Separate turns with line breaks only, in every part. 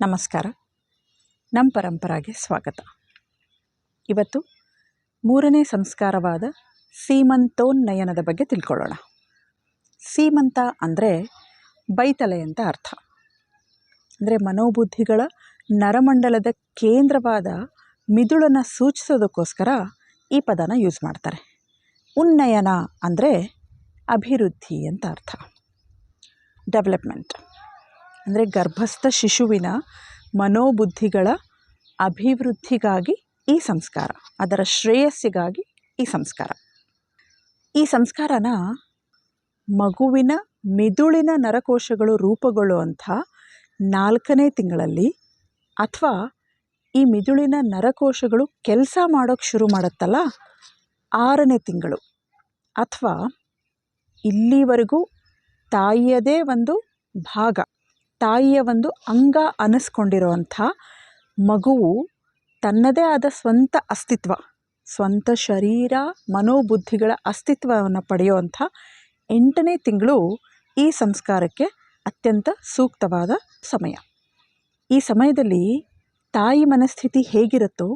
ನಮಸ್ಕಾರ. ನಮ್ಮ ಪರಂಪರಾಗೆ ಸ್ವಾಗತ. ಇವತ್ತು ಮೂರನೇ ಸಂಸ್ಕಾರವಾದ ಸೀಮಂತೋನ್ನಯನದ ಬಗ್ಗೆ ತಿಳ್ಕೊಳ್ಳೋಣ. ಸೀಮಂತ ಅಂದರೆ ಬೈತಲೆ ಅಂತ ಅರ್ಥ. ಅಂದರೆ ಮನೋಬುದ್ಧಿಗಳ ನರಮಂಡಲದ ಕೇಂದ್ರವಾದ ಮಿದುಳನ್ನು ಸೂಚಿಸೋದಕ್ಕೋಸ್ಕರ ಈ ಪದನ ಯೂಸ್ ಮಾಡ್ತಾರೆ. ಉನ್ನಯನ ಅಂದರೆ ಅಭಿವೃದ್ಧಿ ಅಂತ ಅರ್ಥ. ಡೆವಲಪ್ಮೆಂಟ್. ಅಂದರೆ ಗರ್ಭಸ್ಥ ಶಿಶುವಿನ ಮನೋಬುದ್ಧಿಗಳ ಅಭಿವೃದ್ಧಿಗಾಗಿ ಈ ಸಂಸ್ಕಾರ, ಅದರ ಶ್ರೇಯಸ್ಸಿಗಾಗಿ ಈ ಸಂಸ್ಕಾರ. ಈ ಸಂಸ್ಕಾರನ ಮಗುವಿನ ಮಿದುಳಿನ ನರಕೋಶಗಳು ರೂಪುಗೊಳ್ಳುವಂಥ ನಾಲ್ಕನೇ ತಿಂಗಳಲ್ಲಿ ಅಥವಾ ಈ ಮಿದುಳಿನ ನರಕೋಶಗಳು ಕೆಲಸ ಮಾಡೋಕ್ಕೆ ಶುರು ಮಾಡುತ್ತಲ್ಲ? ಆರನೇ ತಿಂಗಳು. ಅಥವಾ ಇಲ್ಲಿವರೆಗೂ ತಾಯಿಯದೇ ಒಂದು ಭಾಗ. ತಾಯಿಯ ಒಂದು ಅಂಗ ಅನಿಸ್ಕೊಂಡಿರುವಂಥ ಮಗುವು ತನ್ನದೇ ಆದ ಸ್ವಂತ ಅಸ್ತಿತ್ವ, ಸ್ವಂತ ಶರೀರ, ಮನೋಬುದ್ಧಿಗಳ ಅಸ್ತಿತ್ವವನ್ನು ಪಡೆಯುವಂಥ ಎಂಟನೇ ತಿಂಗಳು ಈ ಸಂಸ್ಕಾರಕ್ಕೆ ಅತ್ಯಂತ ಸೂಕ್ತವಾದ ಸಮಯ. ಈ ಸಮಯದಲ್ಲಿ ತಾಯಿ ಮನಸ್ಥಿತಿ ಹೇಗಿರುತ್ತೋ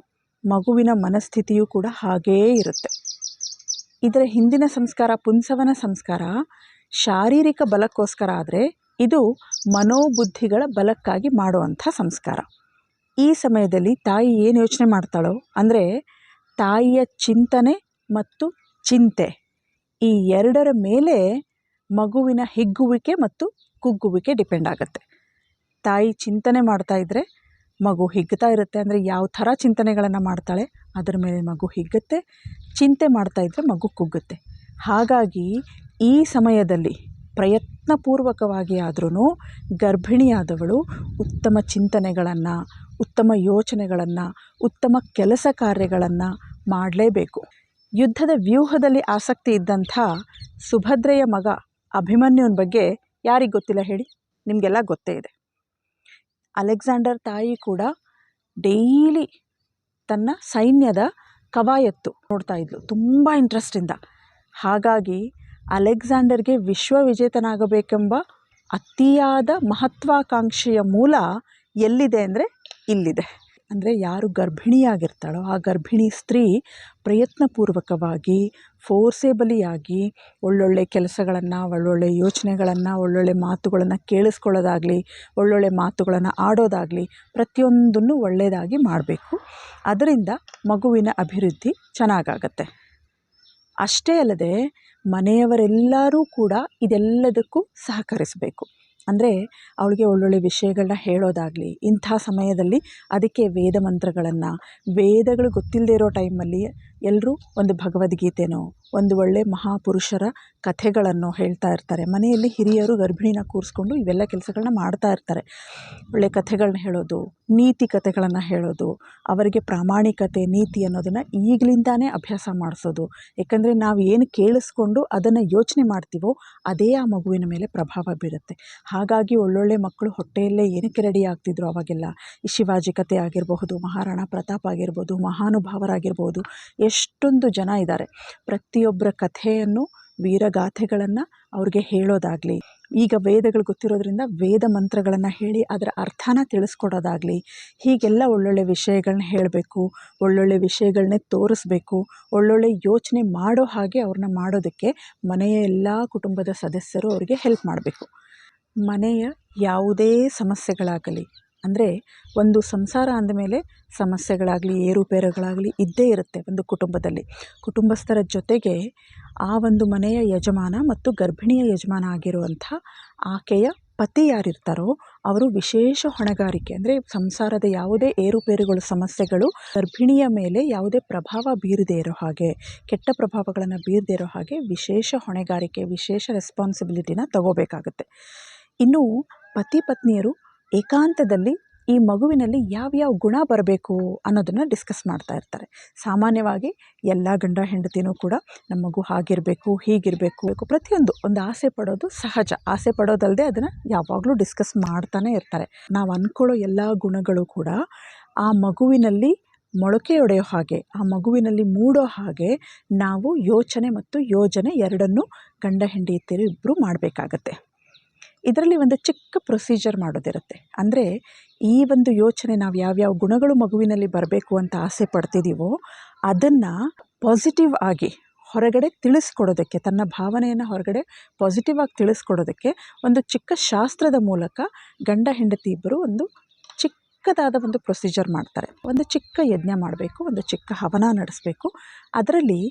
ಮಗುವಿನ ಮನಸ್ಥಿತಿಯೂ ಕೂಡ ಹಾಗೇ ಇರುತ್ತೆ. ಇದರ ಹಿಂದಿನ ಸಂಸ್ಕಾರ, ಪುಂಸವನ ಸಂಸ್ಕಾರ ಶಾರೀರಿಕ ಬಲಕ್ಕೋಸ್ಕರ ಆದರೆ ಇದು ಮನೋಬುದ್ಧಿಗಳ ಬಲಕ್ಕಾಗಿ ಮಾಡುವಂಥ ಸಂಸ್ಕಾರ. ಈ ಸಮಯದಲ್ಲಿ ತಾಯಿ ಏನು ಯೋಚನೆ ಮಾಡ್ತಾಳೋ, ಅಂದರೆ ತಾಯಿಯ ಚಿಂತನೆ ಮತ್ತು ಚಿಂತೆ. ಈ ಎರಡರ ಮೇಲೆ ಮಗುವಿನ ಹಿಗ್ಗುವಿಕೆ ಮತ್ತು ಕುಗ್ಗುವಿಕೆ ಡಿಪೆಂಡ್ ಆಗುತ್ತೆ. ತಾಯಿ ಚಿಂತನೆ ಮಾಡ್ತಾ ಇದ್ದರೆ ಮಗು ಹಿಗ್ತಾ ಇರುತ್ತೆ, ಅಂದರೆ ಯಾವ ಥರ ಚಿಂತನೆಗಳನ್ನು ಮಾಡ್ತಾಳೆ, ಅದರ ಮೇಲೆ ಮಗು ಹಿಗ್ಗುತ್ತೆ, ಚಿಂತೆ ಮಾಡ್ತಾ ಇದ್ದರೆ ಮಗು ಕುಗ್ಗುತ್ತೆ. ಹಾಗಾಗಿ ಈ ಸಮಯದಲ್ಲಿ ಪ್ರಯತ್ನಪೂರ್ವಕವಾಗಿ ಆದ್ರೂ ಗರ್ಭಿಣಿಯಾದವಳು ಉತ್ತಮ ಚಿಂತನೆಗಳನ್ನು, ಉತ್ತಮ ಯೋಚನೆಗಳನ್ನು, ಉತ್ತಮ ಕೆಲಸ ಕಾರ್ಯಗಳನ್ನು ಮಾಡಲೇಬೇಕು. ಯುದ್ಧದ ವ್ಯೂಹದಲ್ಲಿ ಆಸಕ್ತಿ ಇದ್ದಂಥ ಸುಭದ್ರೆಯ ಮಗ ಅಭಿಮನ್ಯುನ ಬಗ್ಗೆ ಯಾರಿಗೆ ಗೊತ್ತಿಲ್ಲ ಹೇಳಿ? ನಿಮಗೆಲ್ಲ ಗೊತ್ತೇ ಇದೆ. ಅಲೆಕ್ಸಾಂಡರ್ ತಾಯಿ ಕೂಡ ಡೈಲಿ ತನ್ನ ಸೈನ್ಯದ ಕವಾಯತ್ತು ನೋಡ್ತಾ ಇದ್ಲು. ತುಂಬ ಇಂಟ್ರೆಸ್ಟಿಂದ ಹಾಗಾಗಿ ಅಲೆಕ್ಸಾಂಡರ್ಗೆ ವಿಶ್ವವಿಜೇತನಾಗಬೇಕೆಂಬ ಅತಿಯಾದ ಮಹತ್ವಾಕಾಂಕ್ಷೆಯ ಮೂಲ ಎಲ್ಲಿದೆ ಅಂದರೆ ಇಲ್ಲಿದೆ. ಅಂದರೆ ಯಾರು ಗರ್ಭಿಣಿಯಾಗಿರ್ತಾಳೋ ಆ ಗರ್ಭಿಣಿ ಸ್ತ್ರೀ ಪ್ರಯತ್ನಪೂರ್ವಕವಾಗಿ, ಫೋರ್ಸೇಬಲಿಯಾಗಿ, ಒಳ್ಳೊಳ್ಳೆ ಕೆಲಸಗಳನ್ನು, ಒಳ್ಳೊಳ್ಳೆ ಯೋಚನೆಗಳನ್ನು, ಒಳ್ಳೊಳ್ಳೆ ಮಾತುಗಳನ್ನು ಕೇಳಿಸ್ಕೊಳ್ಳೋದಾಗಲಿ, ಒಳ್ಳೊಳ್ಳೆ ಮಾತುಗಳನ್ನು ಆಡೋದಾಗಲಿ ಪ್ರತಿಯೊಂದನ್ನು ಒಳ್ಳೆಯದಾಗಿ ಮಾಡಬೇಕು. ಅದರಿಂದ ಮಗುವಿನ ಅಭಿವೃದ್ಧಿ ಚೆನ್ನಾಗಾಗತ್ತೆ. ಅಷ್ಟೇ ಅಲ್ಲದೆ ಮನೆಯವರೆಲ್ಲರೂ ಕೂಡ ಇದೆಲ್ಲದಕ್ಕೂ ಸಹಕರಿಸಬೇಕು. ಅಂದರೆ ಅವಳಿಗೆ ಒಳ್ಳೊಳ್ಳೆ ವಿಷಯಗಳನ್ನ ಹೇಳೋದಾಗಲಿ, ಇಂಥ ಸಮಯದಲ್ಲಿ ಅದಕ್ಕೆ ವೇದ ಮಂತ್ರಗಳನ್ನು, ವೇದಗಳು ಗೊತ್ತಿಲ್ಲದೆ ಇರೋ ಟೈಮಲ್ಲಿ ಎಲ್ಲರೂ ಒಂದು ಭಗವದ್ಗೀತೆನೋ, ಒಂದು ಒಳ್ಳೆಯ ಮಹಾಪುರುಷರ ಕಥೆಗಳನ್ನು ಹೇಳ್ತಾ ಇರ್ತಾರೆ. ಮನೆಯಲ್ಲಿ ಹಿರಿಯರು ಗರ್ಭಿಣಿನ ಕೂರಿಸ್ಕೊಂಡು ಇವೆಲ್ಲ ಕೆಲಸಗಳನ್ನ ಮಾಡ್ತಾ ಇರ್ತಾರೆ. ಒಳ್ಳೆಯ ಕಥೆಗಳನ್ನ ಹೇಳೋದು, ನೀತಿ ಕಥೆಗಳನ್ನು ಹೇಳೋದು, ಅವರಿಗೆ ಪ್ರಾಮಾಣಿಕತೆ, ನೀತಿ ಅನ್ನೋದನ್ನು ಈಗಲಿಂದಾನೇ ಅಭ್ಯಾಸ ಮಾಡಿಸೋದು. ಯಾಕಂದರೆ ನಾವು ಏನು ಕೇಳಿಸ್ಕೊಂಡು ಅದನ್ನು ಯೋಚನೆ ಮಾಡ್ತೀವೋ, ಅದೇ ಆ ಮಗುವಿನ ಮೇಲೆ ಪ್ರಭಾವ ಬೀರುತ್ತೆ. ಹಾಗಾಗಿ ಒಳ್ಳೊಳ್ಳೆ ಮಕ್ಕಳು ಹೊಟ್ಟೆಯಲ್ಲೇ ಏನಕ್ಕೆ ರೆಡಿ ಆಗ್ತಿದ್ರು ಅವಾಗೆಲ್ಲ? ಈ ಶಿವಾಜಿ ಕಥೆ ಆಗಿರಬಹುದು, ಮಹಾರಾಣಾ ಪ್ರತಾಪ್ ಆಗಿರ್ಬೋದು, ಮಹಾನುಭಾವರಾಗಿರ್ಬೋದು, ಎಷ್ಟೊಂದು ಜನ ಇದ್ದಾರೆ. ಪ್ರತಿಯೊಬ್ಬರ ಕಥೆಯನ್ನು, ವೀರಗಾಥೆಗಳನ್ನು ಅವ್ರಿಗೆ ಹೇಳೋದಾಗಲಿ, ಈಗ ವೇದಗಳು ಗೊತ್ತಿರೋದ್ರಿಂದ ವೇದ ಮಂತ್ರಗಳನ್ನು ಹೇಳಿ ಅದರ ಅರ್ಥನ ತಿಳಿಸ್ಕೊಡೋದಾಗಲಿ, ಹೀಗೆಲ್ಲ ಒಳ್ಳೊಳ್ಳೆ ವಿಷಯಗಳನ್ನ ಹೇಳಬೇಕು, ಒಳ್ಳೊಳ್ಳೆ ವಿಷಯಗಳನ್ನೇ ತೋರಿಸ್ಬೇಕು, ಒಳ್ಳೊಳ್ಳೆ ಯೋಚನೆ ಮಾಡೋ ಹಾಗೆ ಅವ್ರನ್ನ ಮಾಡೋದಕ್ಕೆ ಮನೆಯ ಎಲ್ಲ ಕುಟುಂಬದ ಸದಸ್ಯರು ಅವರಿಗೆ ಹೆಲ್ಪ್ ಮಾಡಬೇಕು. ಮನೆಯ ಯಾವುದೇ ಸಮಸ್ಯೆಗಳಾಗಲಿ, ಅಂದರೆ ಒಂದು ಸಂಸಾರ ಅಂದಮೇಲೆ ಸಮಸ್ಯೆಗಳಾಗಲಿ, ಏರುಪೇರುಗಳಾಗಲಿ ಇದ್ದೇ ಇರುತ್ತೆ ಒಂದು ಕುಟುಂಬದಲ್ಲಿ. ಕುಟುಂಬಸ್ಥರ ಜೊತೆಗೆ ಆ ಒಂದು ಮನೆಯ ಯಜಮಾನ ಮತ್ತು ಗರ್ಭಿಣಿಯ ಯಜಮಾನ ಆಗಿರುವಂಥ ಆಕೆಯ ಪತಿ ಯಾರಿರ್ತಾರೋ ಅವರು ವಿಶೇಷ ಹೊಣೆಗಾರಿಕೆ, ಅಂದರೆ ಸಂಸಾರದ ಯಾವುದೇ ಏರುಪೇರುಗಳು, ಸಮಸ್ಯೆಗಳು ಗರ್ಭಿಣಿಯ ಮೇಲೆ ಯಾವುದೇ ಪ್ರಭಾವ ಬೀರದೇ ಇರೋ ಹಾಗೆ, ಕೆಟ್ಟ ಪ್ರಭಾವಗಳನ್ನು ಬೀರದೇ ಇರೋ ಹಾಗೆ ವಿಶೇಷ ಹೊಣೆಗಾರಿಕೆ, ವಿಶೇಷ ರೆಸ್ಪಾನ್ಸಿಬಿಲಿಟಿನ ತಗೋಬೇಕಾಗತ್ತೆ. ಇನ್ನು ಪತಿ ಪತ್ನಿಯರು ಏಕಾಂತದಲ್ಲಿ ಈ ಮಗುವಿನಲ್ಲಿ ಯಾವ್ಯಾವ ಗುಣ ಬರಬೇಕು ಅನ್ನೋದನ್ನು ಡಿಸ್ಕಸ್ ಮಾಡ್ತಾ ಇರ್ತಾರೆ. ಸಾಮಾನ್ಯವಾಗಿ ಎಲ್ಲ ಗಂಡ ಹೆಂಡತಿನೂ ಕೂಡ ನಮ್ಮ ಮಗು ಹಾಗಿರಬೇಕು, ಹೀಗಿರಬೇಕು ಪ್ರತಿಯೊಂದು ಒಂದು ಆಸೆ ಪಡೋದು ಸಹಜ. ಆಸೆ ಪಡೋದಲ್ಲದೆ ಅದನ್ನು ಯಾವಾಗಲೂ ಡಿಸ್ಕಸ್ ಮಾಡ್ತಾನೆ ಇರ್ತಾರೆ. ನಾವು ಅಂದ್ಕೊಳ್ಳೋ ಎಲ್ಲ ಗುಣಗಳು ಕೂಡ ಆ ಮಗುವಿನಲ್ಲಿ ಮೊಳಕೆಯೊಡೆಯೋ ಹಾಗೆ, ಆ ಮಗುವಿನಲ್ಲಿ ಮೂಡೋ ಹಾಗೆ ನಾವು ಯೋಚನೆ ಮತ್ತು ಯೋಜನೆ ಎರಡನ್ನೂ ಗಂಡ ಹೆಂಡತಿಯರು ಇಬ್ಬರು ಮಾಡಬೇಕಾಗತ್ತೆ. ಇದರಲ್ಲಿ ಒಂದು ಚಿಕ್ಕ ಪ್ರೊಸೀಜರ್ ಮಾಡೋದಿರುತ್ತೆ. ಅಂದರೆ ಈ ಒಂದು ಯೋಚನೆ ನಾವು ಯಾವ್ಯಾವ ಗುಣಗಳು ಮಗುವಿನಲ್ಲಿ ಬರಬೇಕು ಅಂತ ಆಸೆ ಪಡ್ತಿದ್ದೀವೋ ಅದನ್ನು ಪಾಸಿಟಿವ್ ಆಗಿ ಹೊರಗಡೆ ತಿಳಿಸ್ಕೊಡೋದಕ್ಕೆ, ತನ್ನ ಭಾವನೆಯನ್ನು ಹೊರಗಡೆ ಪಾಸಿಟಿವ್ ಆಗಿ ತಿಳಿಸ್ಕೊಡೋದಕ್ಕೆ ಒಂದು ಚಿಕ್ಕ ಶಾಸ್ತ್ರದ ಮೂಲಕ ಗಂಡ, ಹೆಂಡತಿ ಇಬ್ಬರು ಒಂದು ಚಿಕ್ಕದಾದ ಒಂದು ಪ್ರೊಸೀಜರ್ ಮಾಡ್ತಾರೆ. ಒಂದು ಚಿಕ್ಕ ಯಜ್ಞ ಮಾಡಬೇಕು, ಒಂದು ಚಿಕ್ಕ ಹವನ ನಡೆಸಬೇಕು. ಅದರಲ್ಲಿ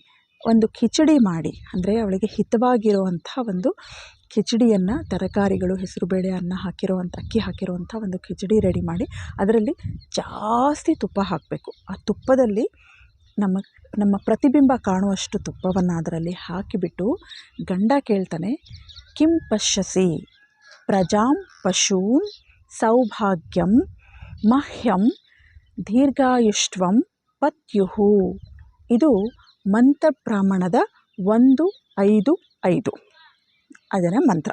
ಒಂದು ಕಿಚಡಿ ಮಾಡಿ, ಅಂದರೆ ಅವಳಿಗೆ ಹಿತವಾಗಿರುವಂಥ ಒಂದು ಕಿಚಡಿಯನ್ನು ತರಕಾರಿಗಳು ಹೆಸರುಬೇಳೆ ಅನ್ನ ಹಾಕಿರುವಂಥ ಅಕ್ಕಿ ಹಾಕಿರುವಂಥ ಒಂದು ಕಿಚಡಿ ರೆಡಿ ಮಾಡಿ ಅದರಲ್ಲಿ ಜಾಸ್ತಿ ತುಪ್ಪ ಹಾಕಬೇಕು. ಆ ತುಪ್ಪದಲ್ಲಿ ನಮ್ಮ ನಮ್ಮ ಪ್ರತಿಬಿಂಬ ಕಾಣುವಷ್ಟು ತುಪ್ಪವನ್ನು ಅದರಲ್ಲಿ ಹಾಕಿಬಿಟ್ಟು ಗಂಡ ಕೇಳ್ತಾನೆ, ಕಿಂ ಪಶ್ಯಸಿ, ಪ್ರಜಾಂ ಪಶೂನ್ ಸೌಭಾಗ್ಯಂ ಮಹ್ಯಂ ದೀರ್ಘಾಯುಷ್ಟ್ವಂ ಪತ್ಯುಹು. ಇದು ಮಂತ್ರ ಪ್ರಾಮಾಣದ ಒಂದು ಐದು ಐದು. ಅದರ ಮಂತ್ರ.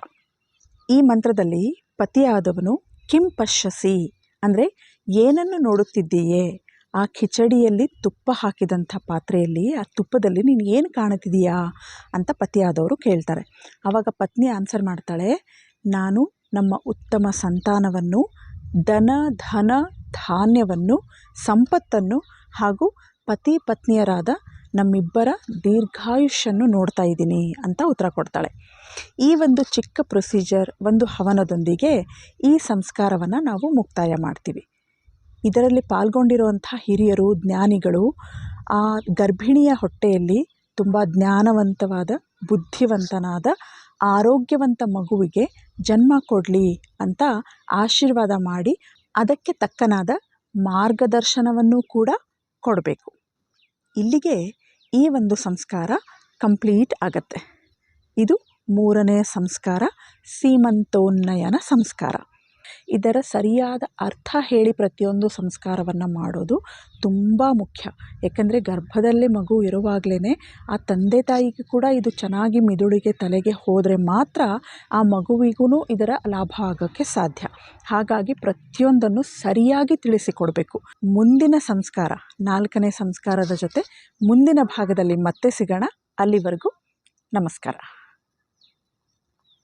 ಈ ಮಂತ್ರದಲ್ಲಿ ಪತಿಯಾದವನು ಕಿಂ ಪಶ್ಯಸಿ, ಅಂದರೆ ಏನನ್ನು ನೋಡುತ್ತಿದ್ದೀಯೇ? ಆ ಕಿಚಡಿಯಲ್ಲಿ ತುಪ್ಪ ಹಾಕಿದಂಥ ಪಾತ್ರೆಯಲ್ಲಿ, ಆ ತುಪ್ಪದಲ್ಲಿ ನೀನು ಏನು ಕಾಣುತ್ತಿದೀಯಾ ಅಂತ ಪತಿಯಾದವರು ಕೇಳ್ತಾರೆ. ಆವಾಗ ಪತ್ನಿ ಆನ್ಸರ್ ಮಾಡ್ತಾಳೆ, ನಾನು ನಮ್ಮ ಉತ್ತಮ ಸಂತಾನವನ್ನು, ಧನ ಧನ, ಧಾನ್ಯವನ್ನು, ಸಂಪತ್ತನ್ನು ಹಾಗೂ ಪತಿ ಪತ್ನಿಯರಾದ ನಮ್ಮಿಬ್ಬರ ದೀರ್ಘಾಯುಷ್ಯನ್ನು ನೋಡ್ತಾ ಇದ್ದೀನಿ ಅಂತ ಉತ್ತರ ಕೊಡ್ತಾಳೆ. ಈ ಒಂದು ಚಿಕ್ಕ ಪ್ರೊಸೀಜರ್, ಒಂದು ಹವನದೊಂದಿಗೆ ಈ ಸಂಸ್ಕಾರವನ್ನು ನಾವು ಮುಕ್ತಾಯ ಮಾಡ್ತೀವಿ. ಇದರಲ್ಲಿ ಪಾಲ್ಗೊಂಡಿರುವಂಥ ಹಿರಿಯರು, ಜ್ಞಾನಿಗಳು, ಆ ಗರ್ಭಿಣಿಯ ಹೊಟ್ಟೆಯಲ್ಲಿ ತುಂಬ ಜ್ಞಾನವಂತವಾದ, ಬುದ್ಧಿವಂತನಾದ, ಆರೋಗ್ಯವಂತ ಮಗುವಿಗೆ ಜನ್ಮ ಕೊಡಲಿ ಅಂತ ಆಶೀರ್ವಾದ ಮಾಡಿ ಅದಕ್ಕೆ ತಕ್ಕನಾದ ಮಾರ್ಗದರ್ಶನವನ್ನು ಕೂಡ ಕೊಡಬೇಕು. ಇಲ್ಲಿಗೆ ಈ ಒಂದು ಸಂಸ್ಕಾರ ಕಂಪ್ಲೀಟ್ ಆಗತ್ತೆ. ಇದು ಮೂರನೇ ಸಂಸ್ಕಾರ ಸೀಮಂತೋನ್ನಯನ ಸಂಸ್ಕಾರ. ಇದರ ಸರಿಯಾದ ಅರ್ಥ ಹೇಳಿ ಪ್ರತಿಯೊಂದು ಸಂಸ್ಕಾರವನ್ನು ಮಾಡೋದು ತುಂಬ ಮುಖ್ಯ. ಏಕೆಂದರೆ ಗರ್ಭದಲ್ಲೇ ಮಗು ಇರುವಾಗಲೇ ಆ ತಂದೆ ತಾಯಿಗೆ ಕೂಡ ಇದು ಚೆನ್ನಾಗಿ ಮಿದುಳಿಗೆ ತಲೆಗೆ ಹೋದರೆ ಮಾತ್ರ ಆ ಮಗುವಿಗೂ ಇದರ ಲಾಭ ಆಗೋಕ್ಕೆ ಸಾಧ್ಯ. ಹಾಗಾಗಿ ಪ್ರತಿಯೊಂದನ್ನು ಸರಿಯಾಗಿ ತಿಳಿಸಿಕೊಡಬೇಕು. ಮುಂದಿನ ಸಂಸ್ಕಾರ, ನಾಲ್ಕನೇ ಸಂಸ್ಕಾರದ ಜೊತೆ ಮುಂದಿನ ಭಾಗದಲ್ಲಿ ಮತ್ತೆ ಸಿಗೋಣ. ಅಲ್ಲಿವರೆಗೂ ನಮಸ್ಕಾರ.